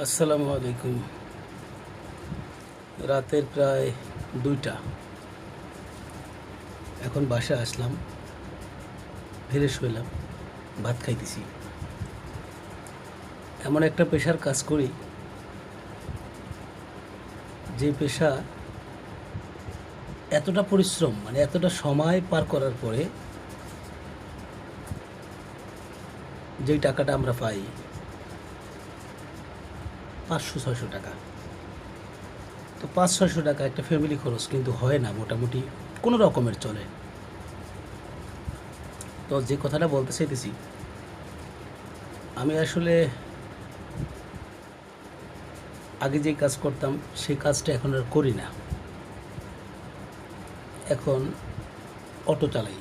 আসসালামু আলাইকুম। রাতের প্রায় দুইটা। এখন বাসা আসলাম ফিরে শুইলাম ভাত খাইতেছি। এমন একটা পেশার কাজ করি, যে পেশা এতটা পরিশ্রম মানে এতটা সময় পার করার পরে যেই টাকাটা আমরা পাই পাঁচশো ছয়শো টাকা। তো পাঁচ ছয়শো টাকা একটা ফ্যামিলি খরচ কিন্তু হয় না, মোটামুটি কোনো রকমের চলে। তো যে কথাটা বলতে চাইতেছি, আমি আসলে আগে যে কাজ করতাম, সেই কাজটা এখন আর করি না। এখন অটো চালাই।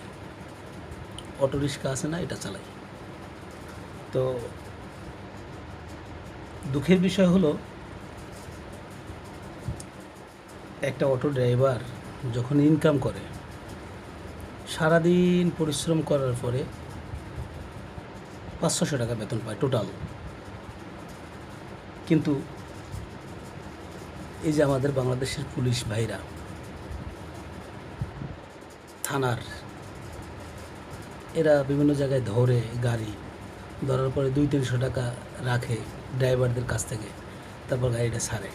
অটো রিক্সা আছে না, এটা চালাই। তো দুঃখের বিষয় হলো, একটা অটো ড্রাইভার যখন ইনকাম করে, সারাদিন পরিশ্রম করার পরে পাঁচশোশো টাকা বেতন পায় টোটাল কিন্তু এই যে আমাদের বাংলাদেশের পুলিশ ভাইরা, থানার, এরা বিভিন্ন জায়গায় ধরে গাড়ি ধরার পরে দুই তিনশো টাকা রাখে ড্রাইভারদের কাছ থেকে, তারপর গাড়িটা ছাড়ে।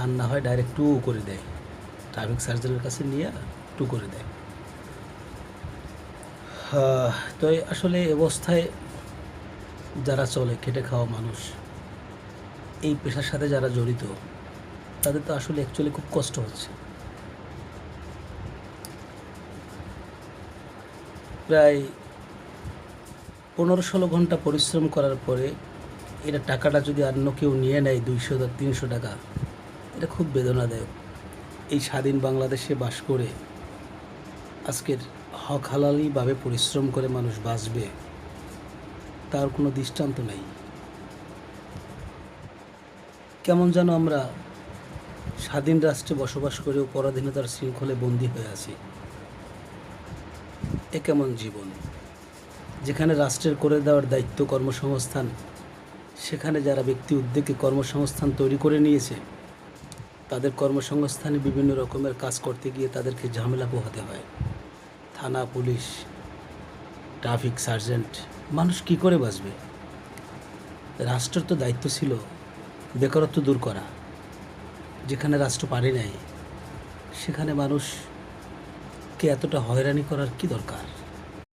আর না হয় ডাইরেক্ট টু করে দেয়। ট্রাফিক সার্জনের কাছে নিয়ে টু করে দেয়। তো আসলে অবস্থায় যারা চলে, খেটে খাওয়া মানুষ, এই পেশার সাথে যারা জড়িত, তাদের তো আসলে অ্যাকচুয়ালি খুব কষ্ট হচ্ছে। প্রায় পনেরো ষোলো ঘণ্টা পরিশ্রম করার পরে এটা টাকাটা যদি অন্য কেউ নিয়ে নেয় দুইশো তিনশো টাকা, এটা খুব বেদনাদায়ক। এই স্বাধীন বাংলাদেশে বাস করে আজকের হক হালালিভাবে পরিশ্রম করে মানুষ বাঁচবে, তার কোনো দৃষ্টান্ত নেই। কেমন যেন আমরা স্বাধীন রাষ্ট্রে বসবাস করেও পরাধীনতার শৃঙ্খলে বন্দী হয়ে আছি। এ কেমন জীবন? যেখানে রাষ্ট্রের করে দেওয়ার দায়িত্ব কর্মসংস্থান, সেখানে যারা ব্যক্তি উদ্যোগে কর্মসংস্থান তৈরি করে নিয়েছে, তাদের কর্মসংস্থানে বিভিন্ন রকমের কাজ করতে গিয়ে তাদেরকে ঝামেলা পোহাতে হয়। থানা পুলিশ, ট্রাফিক সার্জেন্ট, মানুষ কি করে বাঁচবে? রাষ্ট্রের তো দায়িত্ব ছিল বেকারত্ব দূর করা, যেখানে রাষ্ট্র পারে নাই, সেখানে মানুষকে এতটা হয়রানি করার কি দরকার?